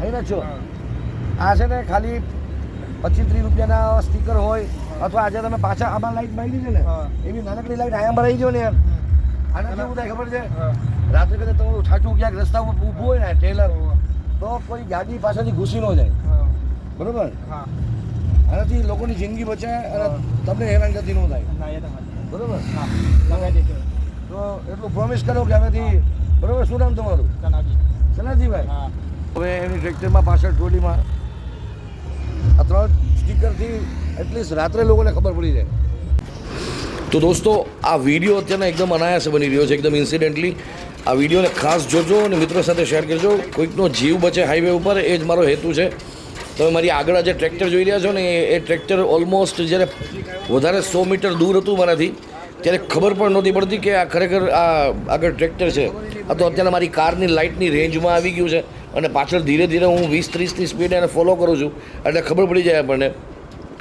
અહીંના જ છો? આ છે ને ખાલી પચીસ ત્રીસ રૂપિયાના સ્ટીકર હોય અથવા આજે તમે પાછા આમાં લાઈટ મારી છે ને. એવી નાનકડી લાઈટ આયા ભરાઈ ગયો ને યાર આના કેવું થાય ખબર છે? રાત્રે કદાચ તમારું ઠાઠું ક્યાંક રસ્તા ઉપર ઊભું હોય ને ટેલર તો કોઈ ગાડી પાછળથી ઘૂસી ન જાય. બરોબર? હા. આનાથી લોકોની જિંદગી બચાય અને તમને તમને હેરાનગતિ ન થાય. બરોબર? તો એટલું પ્રોમિસ કરો કે હવેથી બરોબર? શું નામ તમારું? સનાજી. સનાજીભાઈ. હા. હવે એની ટ્રેક્ટરમાં પાછળ ટ્રોલીમાં આ ત્રણ સ્ટીકરથી એટલીસ્ટ રાત્રે લોકોને ખબર પડી જાય. તો દોસ્તો, આ વીડિયો અત્યારના એકદમ અનાયાસ બની રહ્યો છે, એકદમ ઇન્સિડેન્ટલી આ વિડીયોને ખાસ જોજો અને મિત્રો સાથે શેર કરજો. કોઈકનો જીવ બચે હાઈવે ઉપર, એ જ મારો હેતુ છે. તમે મારી આગળ જે ટ્રેક્ટર જોઈ રહ્યા છો ને, એ એ ટ્રેક્ટર ઓલમોસ્ટ જ્યારે વધારે સો મીટર દૂર હતું મારાથી, ત્યારે ખબર પણ નહોતી પડતી કે આ ખરેખર આ આગળ ટ્રેક્ટર છે. આ તો અત્યારે મારી કારની લાઇટની રેન્જમાં આવી ગયું છે. અને પાછળ ધીરે ધીરે હું વીસ, ત્રીસની સ્પીડ એને ફોલો કરું છું. એટલે ખબર પડી જાય આપણને.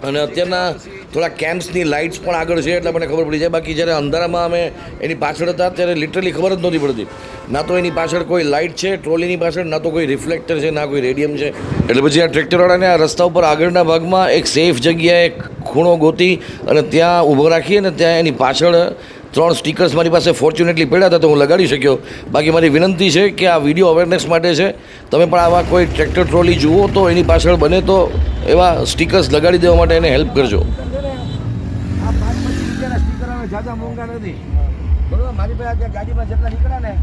અને અત્યારના થોડા કેમ્પ્સની લાઇટ્સ પણ આગળ છે એટલે મને ખબર પડી જાય. બાકી જ્યારે અંધારામાં અમે એની પાછળ હતા ત્યારે લિટરલી ખબર જ નહોતી પડતી. ના તો એની પાછળ કોઈ લાઇટ છે ટ્રોલીની પાછળ, ના તો કોઈ રિફ્લેક્ટર છે, ના કોઈ રેડિયમ છે. એટલે પછી આ ટ્રેક્ટરવાળાને આ રસ્તા ઉપર આગળના ભાગમાં એક સેફ જગ્યાએ ખૂણો ગોતી અને ત્યાં ઊભો રાખી અને ત્યાં એની પાછળ ત્રણ સ્ટીકર્સ મારી પાસે ફોર્ચ્યુનેટલી પડ્યા હતા તો હું લગાડી શક્યો. બાકી મારી વિનંતી છે કે આ વીડિયો અવેરનેસ માટે છે. તમે પણ આવા કોઈ ટ્રેક્ટર ટ્રોલી જુઓ તો એની પાછળ બને તો એવા સ્ટીકર્સ લગાડી દેવા માટે એને હેલ્પ કરજો. આ પાંચ પચીસ રૂપિયાના સ્ટીકર હવે જાજા મોંઘા નથી બરોબર મારી પાસે આ ગાડીમાં જેટલા નીકળ્યા ને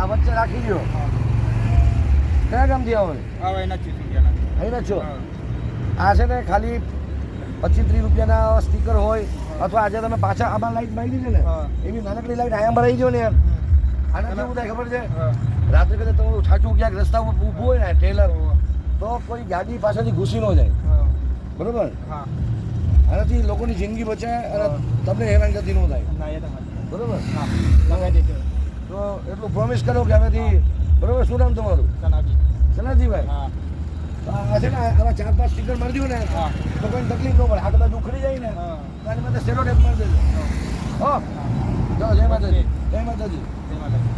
આ વચ્ચે રાખી દો કયા ગામથી આવો હવે એના જ ચીઝ અહીં જ છો આ છે ને ખાલી પચીસ ત્રીસ રૂપિયાના સ્ટીકર હોય. અથવા આજે તમે પાછા આમાં લાઈટ મારી છે ને એવી નાનકડી લાઈટ આયા ભરાઈ ગયો ને યાર આના કેવું થાય ખબર છે? રાત્રે કદાચ તમારું છાચું ક્યાંક રસ્તા ઉપર ઊભું હોય ને ટેલર તો કોઈ ગાડી પાછળથી ઘૂસી ન જાય. બરોબર? હા. આનાથી લોકોની જિંદગી બચાય અને તમને તમને હેરાનગતિ ન થાય. બરોબર. તો એટલું પ્રોમિસ કરો કે હવેથી બરોબર? શું નામ તમારું? સનાજી. સનાજીભાઈ. છે ને આવા ચાર પાંચ સ્ટીકર મારી દઉં ને. તો કોઈ તકલીફ ન પડે. હાથ કદાચ ઉખડી જાય ને હા. મને સેલો ટેપ મારી દેજો. હો. જો જય માતાજી. જય માતાજી. જય માતાજી.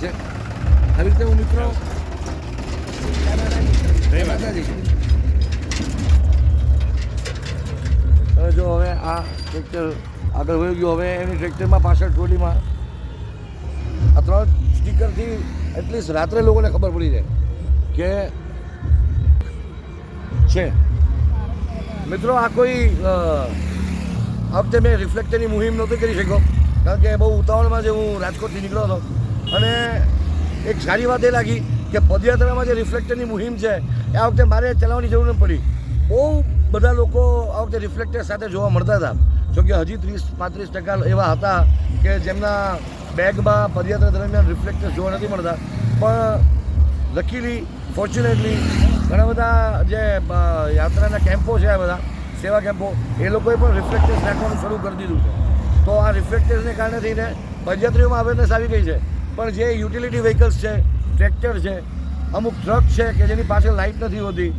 છે. આવી રીતે હું મિત્રો હવે જો હવે આ ટ્રેક્ટર આગળ વધી ગયું, હવે એની ટ્રેક્ટરમાં પાછળ ટ્રોલીમાં આ ત્રણ સ્ટીકરથી એટલીસ્ટ રાત્રે લોકોને ખબર પડી જાય કે છે. મિત્રો, આ કોઈ આ વખતે મેં રિફ્લેક્ટરની મુહિમ નહોતી કરી શક્યો કારણ કે બહુ ઉતાવળમાં જે હું રાજકોટથી નીકળ્યો હતો. અને એક સારી વાત એ લાગી કે પદયાત્રામાં જે રિફ્લેક્ટરની મુહિમ છે, એ આ વખતે મારે ચલાવવાની જરૂર ન પડી. બહુ બધા લોકો આ વખતે રિફ્લેક્ટર સાથે જોવા મળતા હતા. જોકે હજી ત્રીસ, પાંત્રીસ ટકા એવા હતા કે જેમના બેગમાં પદયાત્રા દરમિયાન રિફ્લેક્ટર જોવા નથી મળતા. પણ લકીલી ફોર્ચ્યુનેટલી ઘણા બધા જે યાત્રાના કેમ્પો છે આ બધા, સેવા કેમ્પો એ લોકોએ પણ રિફ્લેક્ટર્સ રાખવાનું શરૂ કરી દીધું છે. તો આ રિફ્લેક્ટર્સને કારણે થઈને પદયાત્રીઓમાં અવેરનેસ આવી ગઈ છે. પણ જે યુટિલિટી વ્હીકલ્સ છે, ટ્રેક્ટર છે, અમુક ટ્રક છે કે જેની પાછળ લાઇટ નથી હોતી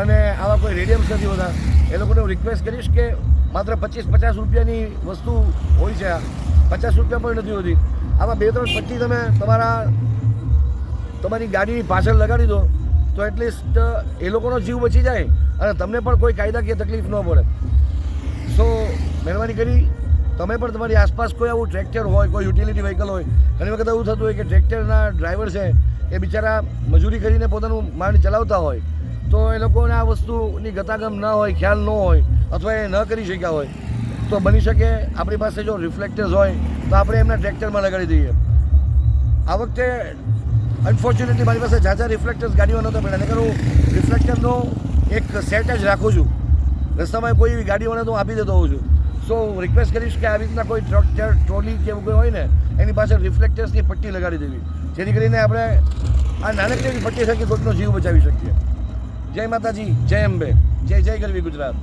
અને આવા કોઈ રેડિયમ્સ નથી હોતા, એ લોકોને હું રિક્વેસ્ટ કરીશ કે માત્ર પચીસ પચાસ રૂપિયાની વસ્તુ હોય છે આ. પચાસ રૂપિયા પણ નથી હોતી. આમાં બે ત્રણ પટ્ટી તમે તમારા, તમારી ગાડીની પાછળ લગાડી દો, તો એટલીસ્ટ એ લોકોનો જીવ બચી જાય અને તમને પણ કોઈ કાયદાકીય તકલીફ ન પડે. સો મહેરબાની કરી તમે પણ તમારી આસપાસ કોઈ આવું ટ્રેક્ટર હોય, કોઈ યુટિલિટી વ્હીકલ હોય, ઘણી વખત એવું થતું હોય કે ટ્રેક્ટરના ડ્રાઈવર છે એ બિચારા મજૂરી કરીને પોતાનું માંડ ચલાવતા હોય, તો એ લોકોને આ વસ્તુની ગતાગમ ન હોય, ખ્યાલ ન હોય, અથવા એ ન કરી શક્યા હોય, તો બની શકે આપણી પાસે જો રિફ્લેક્ટર્સ હોય, તો આપણે એમના ટ્રેક્ટરમાં લગાડી દઈએ. આ વખતે અનફોર્ચ્યુનેટલી મારી પાસે ઝાઝા રિફ્લેક્ટર્સ ગાડીઓ નહોતા, પણ એને હું રિફ્લેક્ટરનો એક સેટ જ રાખું છું. રસ્તામાં કોઈ એવી ગાડીઓને તો હું આપી દેતો હોઉં છું. સો રિક્વેસ્ટ કરીશ કે આવી રીતના કોઈ ટ્રક ટ્રોલી કે એવું કોઈ હોય ને, એની પાસે રિફ્લેક્ટર્સની પટ્ટી લગાડી દેવી. જેથી કરીને આપણે આ નાનકડી પટ્ટી થકી કોઈકનો જીવ બચાવી શકીએ. જય માતાજી, જય અંબે, જય જય ગરવી ગુજરાત.